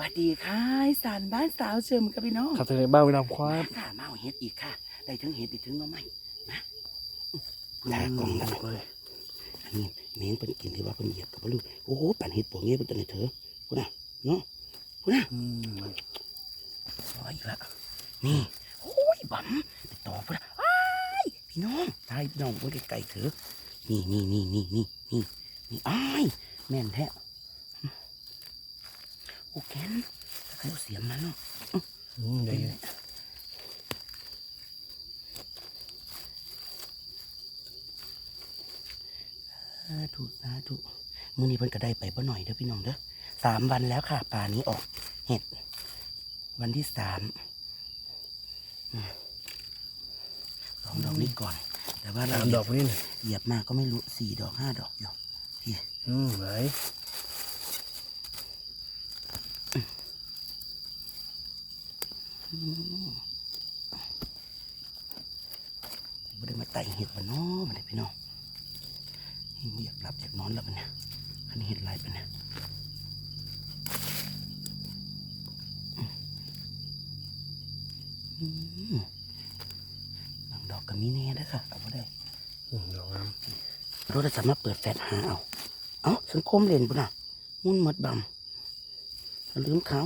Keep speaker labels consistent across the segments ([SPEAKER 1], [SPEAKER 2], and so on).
[SPEAKER 1] วัสดีค่ะอีสานบ้านสาวเชิมกับพี่น้อง
[SPEAKER 2] ครับทะเลบ้านเวลาควาย
[SPEAKER 1] มาค่ะมาเอาเห็ดอีกค่ะ ได้ถึงเห็ดได้ถึงหน้องไม้นะ
[SPEAKER 2] แล้
[SPEAKER 1] ตากล่อง
[SPEAKER 2] กั
[SPEAKER 1] กันน
[SPEAKER 2] เลย
[SPEAKER 1] อันนี้แมงเป็นกินที่ว่าเป็นเหยียบกับลูกโอ้โหปั่นเห็ดปวงเงี้ยเป็นตัวไหนเถอะพูดนะเนาะพูดนะ
[SPEAKER 2] อืม
[SPEAKER 1] อ๋ออีกละนี่โอ้ยบั๋มไปต่อพูดนะอ้ายพี่น้องตายพี่น้องพูดไกลๆเถอะนี่นี่นี่นี่นี่นี่นี่อ้ายแม่นแท้ โอ้แกนใครเอาเสียมมาเนาะ
[SPEAKER 2] อืมได้เลย
[SPEAKER 1] สาธุสาธุมื้อนี้เพิ่นก็ได้ไปบ่หน่อยเด้อพี่น้องเด้อสามวันแล้วค่ะป่านี้ออก เห็ด วันที่สามอืมสองดอกนี้ก่อน แต่ว่าเรา
[SPEAKER 2] สามดอกนี่นะ
[SPEAKER 1] เหยียบมาก็ไม่รู้สี่ดอกห้าดอกอยู่พี่
[SPEAKER 2] อืมไหน
[SPEAKER 1] บ่ ได้มาไต่เห็ดบ่เนาะมาได้พี่น้องเหยียบหลับจากนอนแล้วมันเนี่ยคันเห็ดลายไปเนี่ยบางดอกก็มีแน่ด้ค่ะเอาบ่ได้
[SPEAKER 2] อืมดอกน้
[SPEAKER 1] รถจะมารถเปิดแฟลชหาเอา เอาสังคมเล่นปุ่นอะมุ่นหมดบำลืมเขา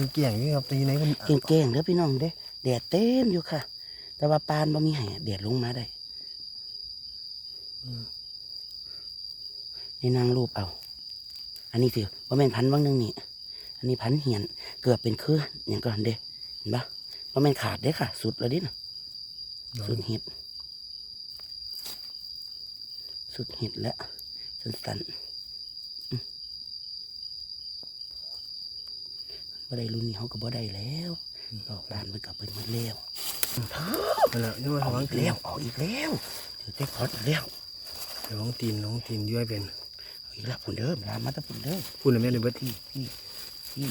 [SPEAKER 2] เป็นเกี่ยงนี่ครับตีไหนมัน
[SPEAKER 1] เก่งๆเด้อพี่น้องเด้แดดเต็มอยู่ค่ะ แต่ว่าปานบ่มีแห่แดดลงมาได้นี่นางรูปเอา อันนี้สิว่าแม่นพันวังหนึงนี่ อันนี้พันเหียนเกือบเป็นคืออย่างก่อนเด้เห็นปะว่าแม่นขาดเด้ค่ะ สุดแล้วดิน่ะสุดเห็ด สุดเห็ดแล้วสั้นๆอืม บ่ได้รุ่นนี้เขาก็บ่ได้แล้วดอกลานมันกลับไปหมดแล้ว
[SPEAKER 2] นั่นแหละนี่มัน
[SPEAKER 1] เอา
[SPEAKER 2] หวัง
[SPEAKER 1] อีก
[SPEAKER 2] ตีน
[SPEAKER 1] แล้วเอาอีกแล้วถือแจ็คพอตอีกแล้ว
[SPEAKER 2] หวังตีนหวังตีนย้อยเป็น
[SPEAKER 1] เอาอีกแล้วผุนเดิมลามมาแตะผุนเดิม
[SPEAKER 2] พูดเลยแม่ในเบิด
[SPEAKER 1] พี่พี่พี่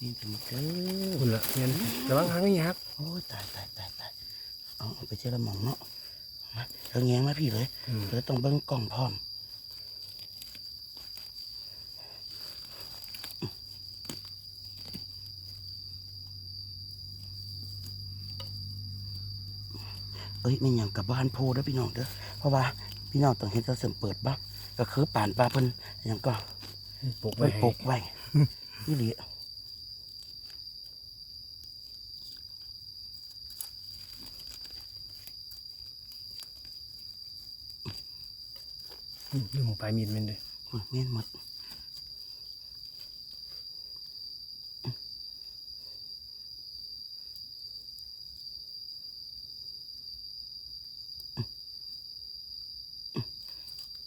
[SPEAKER 1] นี่ถึงเด้อ
[SPEAKER 2] พูดละแม่นระวังหางไม่ยัก
[SPEAKER 1] โอ้ยตายตายตายตายเอาเอาไปเจอละหมองเนาะมาเธอแงงมาพี่เลย
[SPEAKER 2] อืม
[SPEAKER 1] เธอต้องเบิ้งกล่องพร้อม เอ้ยแม่นหยังกับบ้านโพเด้อพี่น้องเด้อเพราะว่าพี่น้องต้องเห็นเราเสริมเปิดบ้างก็คือป่านปลาเพิ่นหยังก็
[SPEAKER 2] ปกไว้
[SPEAKER 1] ไว้
[SPEAKER 2] ให้
[SPEAKER 1] ปกไว้นี่ดี
[SPEAKER 2] อืมลืมปลายมีดแมันเลย
[SPEAKER 1] อุ้ยแม่นหมด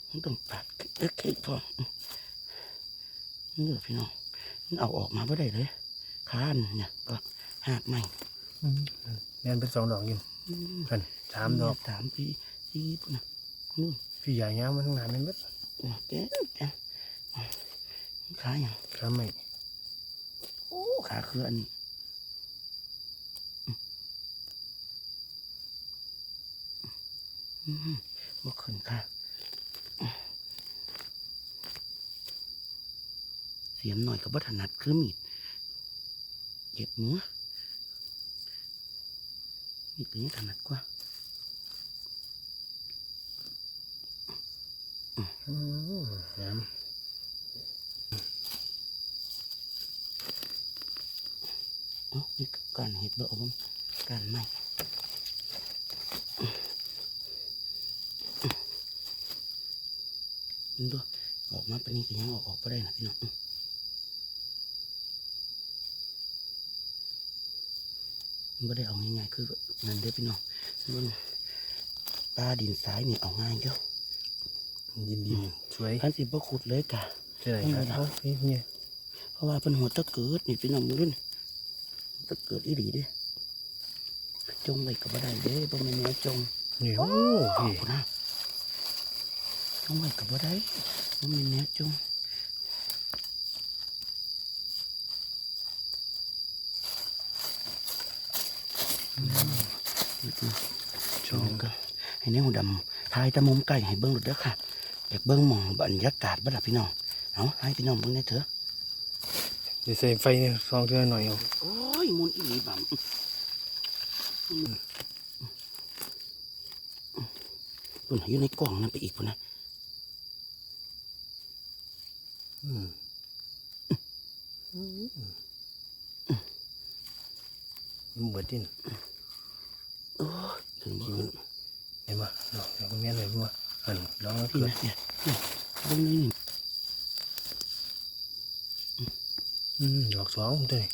[SPEAKER 1] มันต้อง ตัดเล็กๆพอนี่เด้อพี่น้องมันเอาออกมาไม่ได้เลยค้านเนี่ยก็หักใหม่
[SPEAKER 2] แม่นเป็นสองดอกอยู่กันสามดอก
[SPEAKER 1] สามพี่สี่ปุ่นนะนู่น
[SPEAKER 2] พี่ใหญ่ยาวมันทั้งนานเป็นเบิด
[SPEAKER 1] แกแกขาอย่าง
[SPEAKER 2] ครับไม่
[SPEAKER 1] โอ้ขาคืออันนี้อืมบ่ขึ้นค่ะ สียมหน่อยกับบ่ถนัดคือมีดเก็บเนื้อมีดตัวนี้ถนัดกว่า
[SPEAKER 2] อืมน้
[SPEAKER 1] เอ๋อนี่การเห็ดบ่เอาบ่การไม่มันดูออกมาปานนี้ก็ยังออกออกไปได้นะพี่น้องมัน ไม่ได้เอาง่ายๆคือนั่นเด้อพี่น้องมันปลาดินสายนี่เอาง่ายเดียวำ
[SPEAKER 2] ยินดีสวย
[SPEAKER 1] ขันสิบ่ขุดเลยกะ
[SPEAKER 2] ใช่ครับโอ้ยนี่
[SPEAKER 1] เพราะว่าเป็นหัวตะเกิดนี่พี่น้องมึงรุ่นตะเกิดอีหลีเด้จงไว้ก็บ่ได้เด้บ่แม่นแนวจง
[SPEAKER 2] นี่โอ้พี่
[SPEAKER 1] คุณนะจงไว้ก็บ่ได้บ่แม่นแนวจงนี่คือ
[SPEAKER 2] ชอง
[SPEAKER 1] ก็ ให้แนวดำทายแตะมุมไก่ให้เบิ่งหลุดเด้อค่ะอยากเบิ้งหมองบรรยากาศบ้านพี่น้องเอาให้พี่น้องเบิ้งได้เถอะ
[SPEAKER 2] เดี๋ยวใส่ไฟเนี่ยซองเท่าหน่อยเอา
[SPEAKER 1] โอ้ยมุนอีหลีบัมปุ่นอยู่ในกล่องนั่นไปอีกปุ่นนะ
[SPEAKER 2] อืมมันเบิดดิน
[SPEAKER 1] โอ้ยถึงยืน
[SPEAKER 2] เห็นปะดอกดอกแม่นเลยมั้อันลองเอา
[SPEAKER 1] พี่
[SPEAKER 2] เกิด
[SPEAKER 1] นะเนี่ยเนี่ยเบิ้งนี่นี่
[SPEAKER 2] อืมดอกสองตัวนี้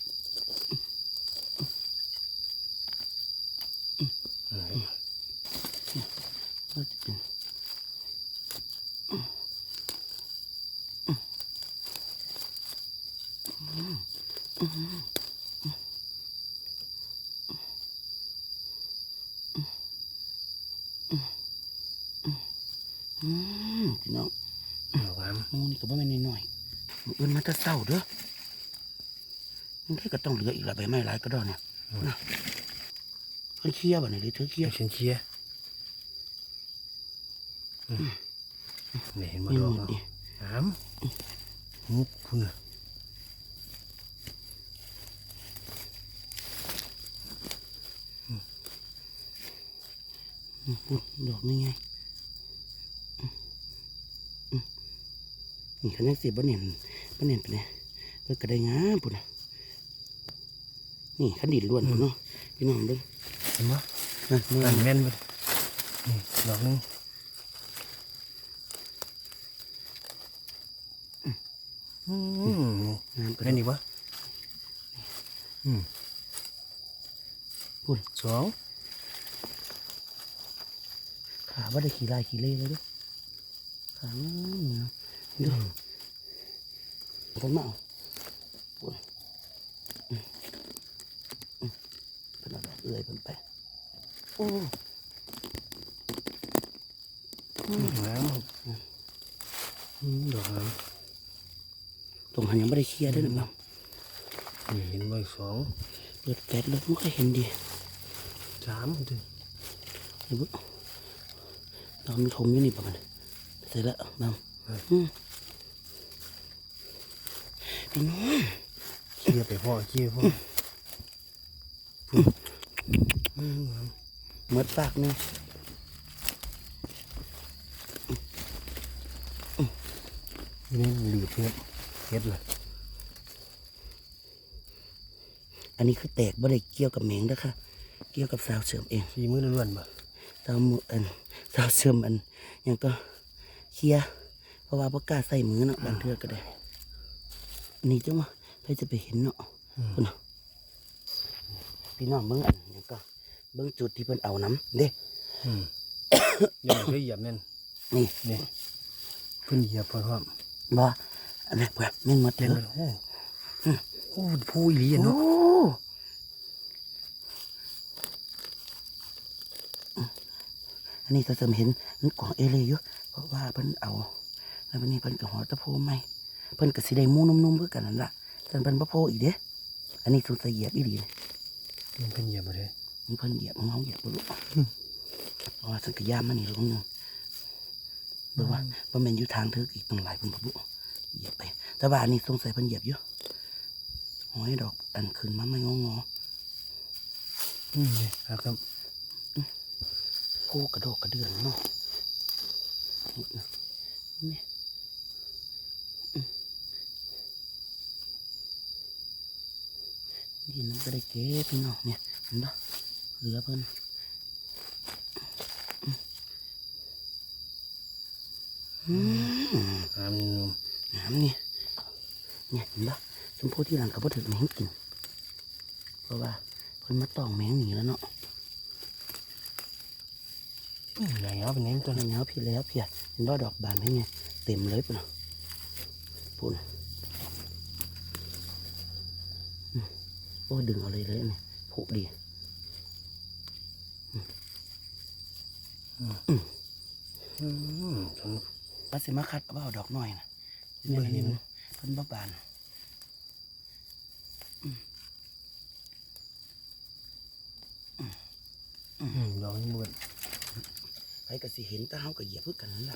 [SPEAKER 2] อืม
[SPEAKER 1] มันจะเป็นอืมพี่น้อง
[SPEAKER 2] ดอกงาม
[SPEAKER 1] หมูนี่ก็บ่แม่นน้อยๆ มื้ออื่นมันจะเศร้าเด้อมันแค่ก็ต้องเหลืออีกหลายใบไม้หลายก็ดอกเนี่ยนะเพิ่นเคลียร์บ่เนี่ยหรือเธอเคลีย
[SPEAKER 2] เดี๋ย
[SPEAKER 1] ร์
[SPEAKER 2] วฉันเชียร์อืมนี่เห็นบ่
[SPEAKER 1] นี่
[SPEAKER 2] ดอก
[SPEAKER 1] หมด
[SPEAKER 2] เนาะ
[SPEAKER 1] ดิ
[SPEAKER 2] งามมุกพุ่นน่ะ
[SPEAKER 1] อืมพูดดอกนี่ไงอืมอืมนี่คันยังสิบ่เน่น บ่เน่นไปเนี่ยเพิ่นก็ได้งามพุ่นน่ะนี่คันดินล้วนพุ่นเนาะพี่น้องเบิ่ง
[SPEAKER 2] เห็นปะ
[SPEAKER 1] นั่นนี่
[SPEAKER 2] อันแม่นเบิดนี่ดอกหนึงอืม
[SPEAKER 1] งามก็
[SPEAKER 2] แม่
[SPEAKER 1] ได้
[SPEAKER 2] นอีกปะอืม
[SPEAKER 1] พุ่น
[SPEAKER 2] สอง
[SPEAKER 1] ขาบ่ได้ขี่ลายขี่เล่เลยเด้อขางามเนาะ เด้อเพิ่นมาเอาพุ่นอืมอืมเพิ่นเอาดอกเอื้อยเพิ่นไปโอ้
[SPEAKER 2] งามอืมดอกงาม
[SPEAKER 1] ตรงหันยังไม่ได้เคลียร์ด้วยนะบ้าง
[SPEAKER 2] นี่เห็นใบสอง
[SPEAKER 1] เปิดแก๊สแล้วไม่ค่อยเห็นดี
[SPEAKER 2] สามตัว
[SPEAKER 1] เห็นปุ๊ตอนมันถมอยู่นี่ประมาณเสร็จแล้วบ้างอืม พี่น้อง
[SPEAKER 2] เคี่ยไปพ่อเคี่ยพ่ออืมม
[SPEAKER 1] ดปากเนี่ย
[SPEAKER 2] นี่หลีบเนี่ยเฮ็ดเลย
[SPEAKER 1] อันนี้คือแตกบ่ได้เกี่ยวกับแมงนะคะเกี่ยวกับสาวเสริมเอง
[SPEAKER 2] ฝีมือล้วนบ่
[SPEAKER 1] สาวมืออันสาวเสริมอันยังก็เคลียเพราะว่าบ่กล้าใส่มือเนาะบางเทื่อก็ได้ อันนี้จังวะใครจะไปเห็นเนาะพุ่นน่ะพี่น้องเบิ่งอันยังก็เบิ่งจุดที่เพิ่นเอาน้ำเด้
[SPEAKER 2] อืมยังไม่เคยเหยียบแม่น
[SPEAKER 1] นี่
[SPEAKER 2] นี่เพิ่นเหยียบพร้อม
[SPEAKER 1] บ่อันนี้เพื่อนแม่นหมด
[SPEAKER 2] เห็น
[SPEAKER 1] เล
[SPEAKER 2] ไหม
[SPEAKER 1] ย
[SPEAKER 2] โอ้โอ้ผู้อีหลีอะ
[SPEAKER 1] โอ้
[SPEAKER 2] เนาะ
[SPEAKER 1] อันนี้ก็จะเห็นมันกล่องเอเลยอยู่เพราะว่าเพิ่นเอา แล้ววันนี้เพิ่นก็หอตะโพใหม่ เพิ่นก็สิได้หมูนุ่มๆเพื่อกันนั่นล่ะแต่เพิ่นบ่โพอีกเด้อันนี้สุดละเอียดอีหลีเลย
[SPEAKER 2] มันเพิ่นเหยียบบ่ได้
[SPEAKER 1] มันเพิ่นเหยียบเงาเหยียบบ่รู้เพราะว่าสังกะยามมันนี่ลงนึงเบิ่งว่าบ่แม่นอยู่ทางเธออีกตั้งหลายเพิ่นบ่รู้เหยียบไป แต่ว่าอันนี้สงสัยเพิ่นเหยียบอยู่หอยดอกอันขึ้นมาไม่งอๆ
[SPEAKER 2] อืมนี่ครับ
[SPEAKER 1] ผู้กระโดดกระเดือนเนาะนี่นะนี่อืม นี่น้ำก็ได้เก็บพี่น้องเนี่ยเห็นปะเหลือเพิ่นอืม
[SPEAKER 2] งามนุ่ม
[SPEAKER 1] น้ำเนี่ยเนี่ยเห็นปะชมพู่ที่หลังกับพ่ถึงแมงกินเพราะว่าเพิ่นมาตองแมงหนีแล้วเนาะ
[SPEAKER 2] อืมใหญ่เอาเป็นนี้
[SPEAKER 1] ตอนนี้พี่แล้วพี่เห็นว่าดอกบานให้ไงเต็มเลยปุ่นน่ะปุ่น อ้ดึงเอาเลยเลยนี่ผุดีปัสสิมาคัดว่าเอาดอกหน่อยนะเนี่ยนี่มันเพิ่นบ้าบาน
[SPEAKER 2] ดองนี่เบิ่ง
[SPEAKER 1] ไปก็สีเห็นตาเฮากระเหยียบพึ่กันนั่นแหละ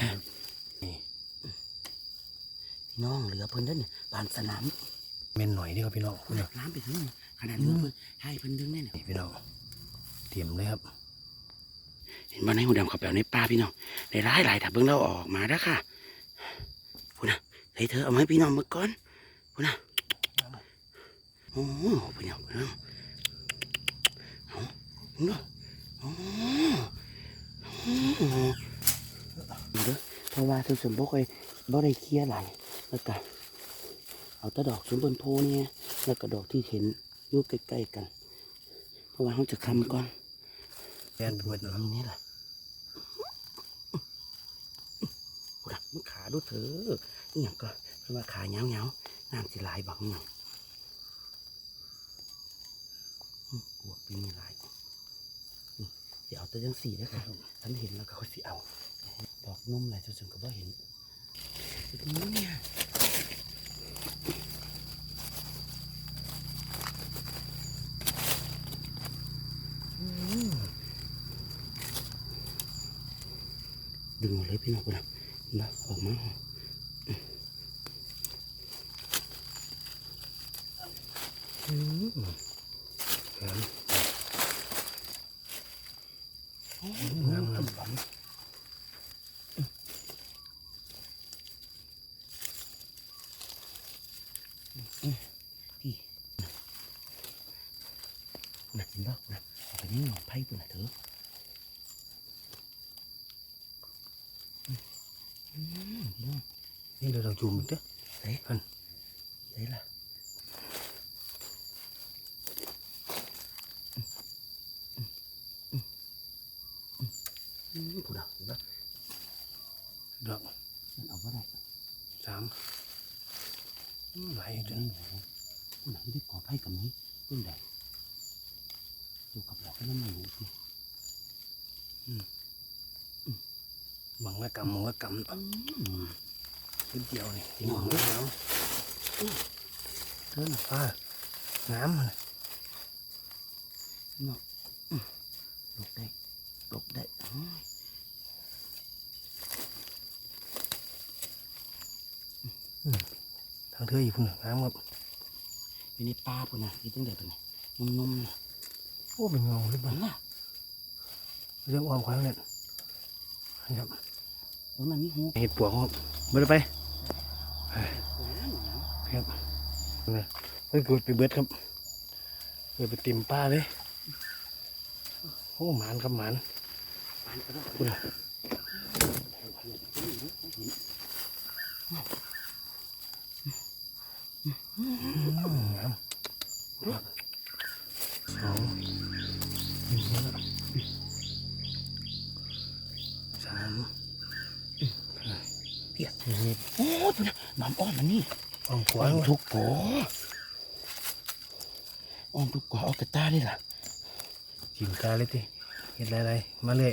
[SPEAKER 2] ครับ
[SPEAKER 1] น้องเหลือเพิ่นเด้อเนี่ยปานสนาม
[SPEAKER 2] เมนหน่อยเดียวพี่น้องคุณน่ะ
[SPEAKER 1] น้ำไปถึงขนาดนี้เพิ่นให้เพิ่นดึงแน่เนี่ย
[SPEAKER 2] นี่พี่น้องเตรียมเลยครับ
[SPEAKER 1] เห็นบ่ในหูดำเขาแปลในป่าพี่น้องได้ร้ายหลายถ้าเบิ่งเราออกมาแล้วค่ะพูดนะให้เธอเอามาให้พี่น้องเมื่อก่อนพูดนะโอ้โหพี่น้องพี่น้องเอาเนาะโอ้โหเด้อเพราะว่าทุกสมบ่ค่อยบ่ได้เคลียร์หลาย แล้วก็เอาตะดอกสมบนโพเนี่ยแล้วก็ดอกที่เห็นอยู่ใกล้ๆกัน เพราะว่าเขาจะคำก่อน
[SPEAKER 2] แมนป็นหมดเนาะ
[SPEAKER 1] นี่นี่แหละโอ้ยมึงขาดูเถอะนี่อย่างก็เพราะว่าขาเงาเงาน้ำสิหลายบังหน่อยอื้อกปีนี่หลายนี่สิเอาตัวจังสี่นะค่ะฉันเห็นแล้วก็สิเอา ดอกนุ่มอะไรจนฉันก็บ่เห็นเนี่ย ดึงออกเลยพี่น้องคนนะนะออกมา
[SPEAKER 2] อืมงาม
[SPEAKER 1] งามงามบังพี่น่ะเห็นบ่นะเอาไปนี่หน่อไผ่ปุ่นน่ะเถอะอืมพี่ น้อง
[SPEAKER 2] นี่เราต้องจูมอีกเด้อ
[SPEAKER 1] เฮ้ย
[SPEAKER 2] อัน
[SPEAKER 1] เฮ้ยล่ะอืมผู้ดาวผู้ดาว
[SPEAKER 2] ดอก
[SPEAKER 1] มันเอาว่าได้
[SPEAKER 2] สามอืมไหลายจ
[SPEAKER 1] จะ
[SPEAKER 2] น
[SPEAKER 1] นี่หนูผู้หนังไม่ได้ขอไพ่กับนี้เพื่อนใดอยู่กับเราก็นั่นไม่รู้สิ
[SPEAKER 2] บั งว่ากำบังว่ากำ
[SPEAKER 1] อืม
[SPEAKER 2] ขึ้นเดียวนี่ทิ้งหวังด้วยน้ำเท่าน่ะฟ้าน้ำมัน
[SPEAKER 1] เนาะอืมลกได้ลกได้อืม
[SPEAKER 2] ทางเธออีกพุ่นน่ะน้ำครับ
[SPEAKER 1] อยู่ในป่าพุ่นนะที่ตั้งแต่เป็นนุ่มๆนะ
[SPEAKER 2] โอ้เป็นเงาหรือเป
[SPEAKER 1] มั
[SPEAKER 2] ล่าน
[SPEAKER 1] ล่ะ
[SPEAKER 2] เรื่องอ้อมควายเนี่ยครับ
[SPEAKER 1] ตรงนั้นมีหู
[SPEAKER 2] เห็ดปวกครับเบิดไปครับนะเพิ่งเกิดไปเบิดครับเกิดไปเต็มป้าเลยโอ้หมานครับหมาน
[SPEAKER 1] มันก็ได้
[SPEAKER 2] คุณน่ น้ำ
[SPEAKER 1] อ้อมมันนี่
[SPEAKER 2] อ้อมข
[SPEAKER 1] อ้
[SPEAKER 2] วา
[SPEAKER 1] อมทุกกออ้อมทุกกอเอากระตาได้ล่ะ
[SPEAKER 2] จิ้มกาเลยทีเห็ดอะไรๆมาเลย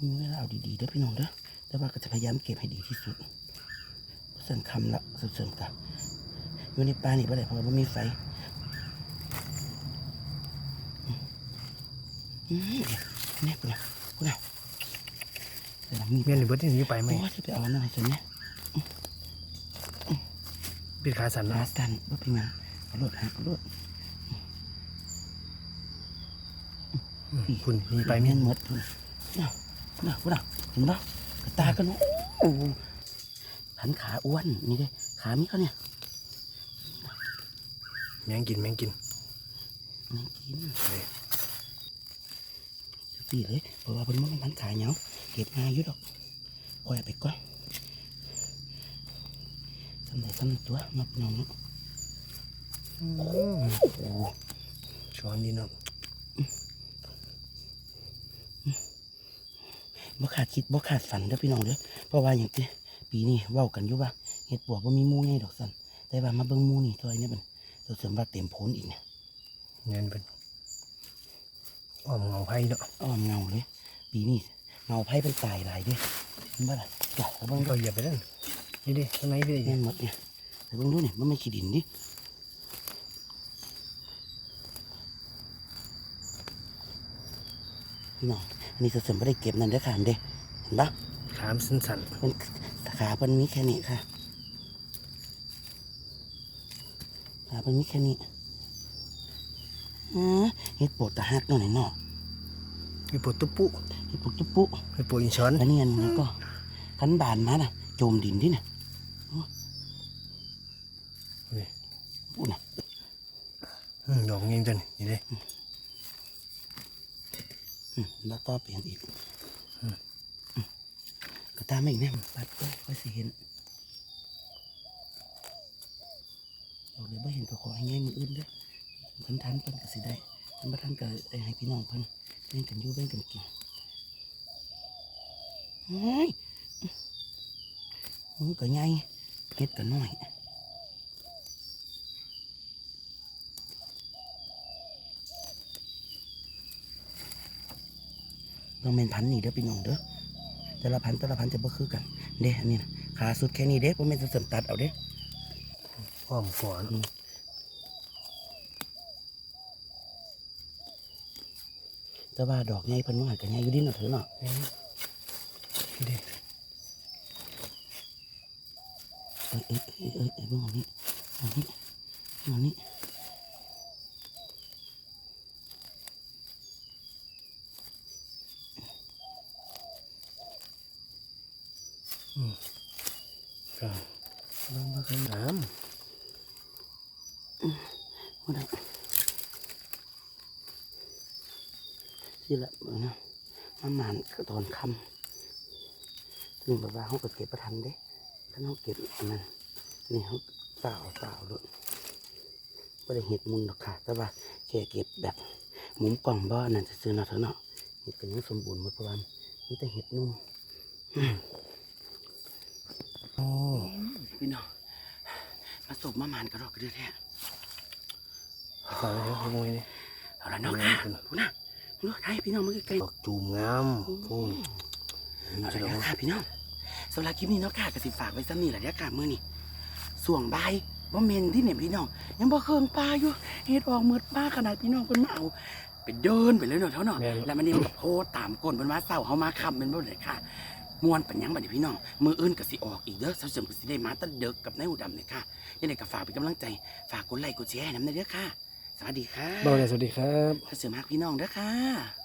[SPEAKER 1] มีเวลาเอาดีๆเด้อพี่น้องเด้อแต่ว่าก็จะพยายามเก็บให้ดีที่สุดเสริมคำละเสริมกันอยู่ในป่านี่บ่ได้เพราะว่าบ่มีไฟอืมนี่พุ่นนะพุ่นนะแต่ละมี
[SPEAKER 2] เมียนในเบิดที่นี้ไปไหม
[SPEAKER 1] โอ้ยจะไปเอาอันนั้นให้ฉันเนี่ย
[SPEAKER 2] เป็นขาสั่น
[SPEAKER 1] ลา
[SPEAKER 2] นะ
[SPEAKER 1] สตันว่าเป็นไงเอารถฮะเอารถ
[SPEAKER 2] คุณมีไปไหม
[SPEAKER 1] เมียนหมดพุ่นน่ะน่ะพุ่นน่ะเห็นปะกระตากันโอ้โหหันขาอ้วนนี่เด้ขามีเขาเนี่ย
[SPEAKER 2] แมงกินแมงกิน
[SPEAKER 1] ไม่กิน
[SPEAKER 2] เลย
[SPEAKER 1] ตีเลยเพราะว่าเป็นมันหันขาเหนียวเก็บมาอยู่ดอกปล่อยไปก่อนทำไหนทำตัวมาพี่น้องเนาะโอ้โห
[SPEAKER 2] ช้อนนี่เนาะ
[SPEAKER 1] บ่ขาดคิดบ่ขาดฝันเด้อพี่น้องเด้อเพราะว่าอย่างที่ปีนี้เว้ากันอยู่ว่าเห็ดปวกบ่มีหมูใหญ่ดอกสันแต่ว่ามาเบิ่งหมูนี่ซอยเนี่ยมันตัวเสริมว่าเต็มโพนอีกเนี่ย
[SPEAKER 2] เงินเป็น อ้อมเงาไผ่เนาะ
[SPEAKER 1] อ้อมเงาเลยปีนี้เงาไผ่เป็นตายหลายเด้อเห็นบ่ล่ะจ้ะแล้ว
[SPEAKER 2] มั
[SPEAKER 1] เบิ่
[SPEAKER 2] น
[SPEAKER 1] ง
[SPEAKER 2] ก็เหยียบไปนั่นนี่ดิข้างในพี่
[SPEAKER 1] แม่นหมดเนี่ยแต่เบิ่งดูนี่มันไม่ขี้ดินดิพี่น้องอันนี้เสริมไม่ได้เก็บนั่นเด้อค่ะอันเด้เห็นปะ
[SPEAKER 2] ขามสั้น
[SPEAKER 1] มันขาเป็นมีแค่นี้ค่ะขาเป็นมีแค่นี้อ๋อ เฮ็ดโปวดตาหักหน่อยเนาะ
[SPEAKER 2] ๆมีปวดตุ๊ปุ
[SPEAKER 1] เฮ็ดปุกจุ๊บปุ๊
[SPEAKER 2] มีปวดอินช้อน
[SPEAKER 1] แล้วนี่อันนี้ก็ขันบานมาน่ะโจมดินที่น่ะ
[SPEAKER 2] นี่
[SPEAKER 1] ปุ๊น่ะ
[SPEAKER 2] อืมดอกเงี้ยจังนี่เด้
[SPEAKER 1] อืมแล้วต่อเปลี่ยนอีกอืมก็ตามมาอีกเนี่ยปัดก็ค่อยสิเห็นเราเลยไม่เห็นก็ขอให้ง่ายมืออื่นเด้อเพิ่นทันเพิ่นก็สิได้ เพิ่นบ่ทันก็เอ้ยให้พี่น้องเพิ่นเล่นกันอยู่เล่นกันกินเฮ้ยมือก็ใหญ่เฮ็ดก็น้อยต้องเป็นพันนี่เด้อพี่น้องเด้อแต่ละพันแต่ละพันจะบ่คือกัน เด้อันนี้นะขาสุดแค่นี้เด้บ่แม่นจะเสริมตัดเอาเด้
[SPEAKER 2] อ้อมก่อน
[SPEAKER 1] แต่ว่าดอกใหญ่เพิ่นว่าก็ใหญ่อยู่ดิเนาะเถอะเนาะ
[SPEAKER 2] ด้
[SPEAKER 1] เอ้ยเอ้ยเอ้ยเอ้ยเอ้ยเบิ่งอันนี้อันนี้อันนี้
[SPEAKER 2] ครับ
[SPEAKER 1] เบิ่งบ่เคย
[SPEAKER 2] น้
[SPEAKER 1] บ่ได้สิละเบิ่งนะมันมานก็ตอนค่ำซึ่งแบบว่าเฮาก็เก็บบ่ทันเด้ถ้าเฮาเก็บอันนั้นนี่เฮาเปล่าเปล่าโลดบ่ได้เฮ็ดมุนหรอกค่ะ แต่ว่าแค่เก็บแบบหมุมกล่องบ่นั่นจะซื่อเนาะเถอะเนาะเฮ็ดก็ยังสมบูรณ์หมดเพระว่ามีแต่เห็ดนุ่ม
[SPEAKER 2] โอ้
[SPEAKER 1] พี่น้องมาสบมาหมานกระรอกกระเดือแท้
[SPEAKER 2] ฟังเลยครับงวยนี่
[SPEAKER 1] เอาและเนาะค่ะพูดนะ พูดนะให้พี่น้องมาใกล้
[SPEAKER 2] ดอกจูมงามโอ้
[SPEAKER 1] ๆเอาละเนาะค่ะพี่น้องสำหรับคลิปนี้เนาะค่ะกสิฝากไว้ซ้ำนี่แหละเด้อค่ะมื้อนี้ส่วงบายว่าเมนที่เนี่ยพี่น้อง ยังบ่เคืองปลาอยู่เฮ็ดออกมืดปลาขนาดพี่น้องเพิ่นมาเอาไปเดินไปเลยเนาะเท่าเนาะแล้วมันนี่โพตามก้นเพิ่นว่าเศร้าเฮามาค่ำเป็นบ่เลยค่ะม่วนปัญญังบัดนี้พี่น้องมืออื่นก็สิออกอีกเด้อเสาเสริมก็สิได้มาแตะเด็กกับนายหูดำเลยค่ะยังไงก็ฝากเป็นกำลังใจฝากกดไลค์กดแชร์ให้นำเด้อค่ะส วัสดีค่ะ
[SPEAKER 2] เบาเลยสวัสดีครับ
[SPEAKER 1] ถ้าเสือมากพี่น้องเด้อค่ะ